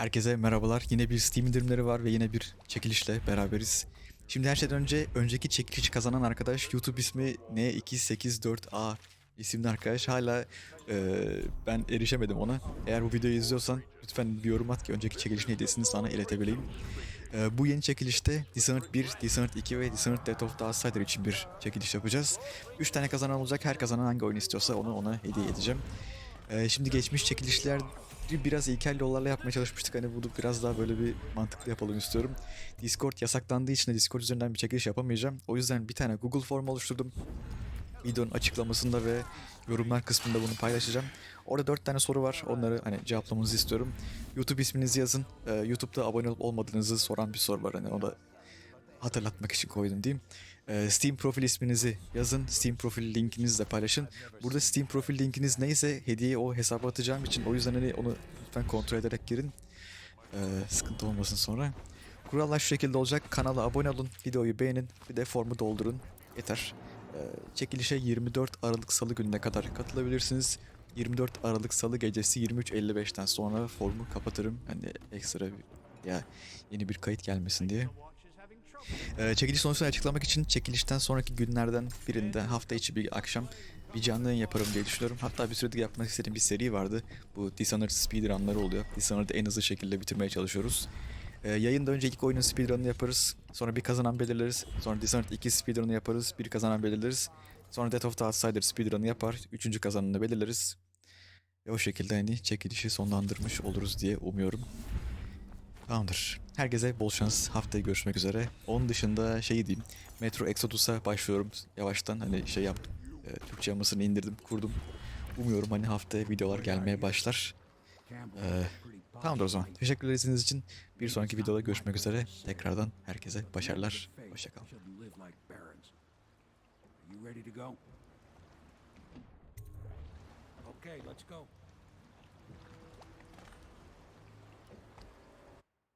Herkese merhabalar. Yine bir Steam indirimleri var ve yine bir çekilişle beraberiz. Şimdi her şeyden önce önceki çekilişi kazanan arkadaş YouTube ismi N284A isimli arkadaş hala e, ben erişemedim ona. Eğer bu videoyu izliyorsan lütfen bir yorum at ki önceki çekilişin hediyesini sana iletebileyim. E, bu yeni çekilişte Dishonored 1, Dishonored 2 ve Dishonored Death of the Outsider için bir çekiliş yapacağız. 3 tane kazanan olacak. Her kazanan hangi oyun istiyorsa onu ona hediye edeceğim. Ee, şimdi geçmiş çekilişler biraz ilkel yollarla yapmaya çalışmıştık. Hani bunu biraz daha böyle bir mantıklı yapalım istiyorum. Discord yasaklandığı için de Discord üzerinden bir çekiliş yapamayacağım. O yüzden bir tane Google form oluşturdum. Videonun açıklamasında ve yorumlar kısmında bunu paylaşacağım. Orada 4 tane soru var. Onları hani cevaplamanızı istiyorum. YouTube isminizi yazın. Ee, YouTube'da abone olup olmadığınızı soran bir soru var. Hani o da hatırlatmak için koydum diyeyim. Ee, Steam profil isminizi yazın. Steam profil linkinizi de paylaşın. Burada Steam profil linkiniz neyse hediyeyi o hesaba atacağım için o yüzden hani onu lütfen kontrol ederek girin. Ee, sıkıntı olmasın sonra. Kurallar şu şekilde olacak. Kanala abone olun, videoyu beğenin, bir de formu doldurun. Yeter. Ee, çekilişe 24 Aralık Salı gününe kadar katılabilirsiniz. 24 Aralık Salı gecesi 23.55'ten sonra formu kapatırım. Hani ekstra bir, ya yeni bir kayıt gelmesin diye. Ee, çekiliş sonuçlarını açıklamak için çekilişten sonraki günlerden birinde hafta içi bir akşam bir canlı yayın yaparım diye düşünüyorum. Hatta bir süredir yapmak istediğim bir seri vardı. Bu Dishonored speedrunları oluyor. Dishonored'ı en hızlı şekilde bitirmeye çalışıyoruz. Ee, yayında önce ilk oyunun speedrun'ını yaparız. Sonra bir kazanan belirleriz. Sonra Dishonored 2 speedrun'ı yaparız. Bir kazanan belirleriz. Sonra Death of the Outsider speedrun'ı yapar. Üçüncü kazananı belirleriz. Ve o şekilde hani çekilişi sonlandırmış oluruz diye umuyorum. Tamamdır. Herkese bol şans. Haftaya görüşmek üzere. Onun dışında şey diyeyim. Metro Exodus'a başlıyorum yavaştan. Hani şey yaptım. E, Türkçe yamasını indirdim, kurdum. Umuyorum hani haftaya videolar gelmeye başlar. Ee, tamamdır o zaman. Teşekkürler izlediğiniz için. Bir sonraki videoda görüşmek üzere. Tekrardan herkese başarılar. Hoşçakalın. Okay, let's go.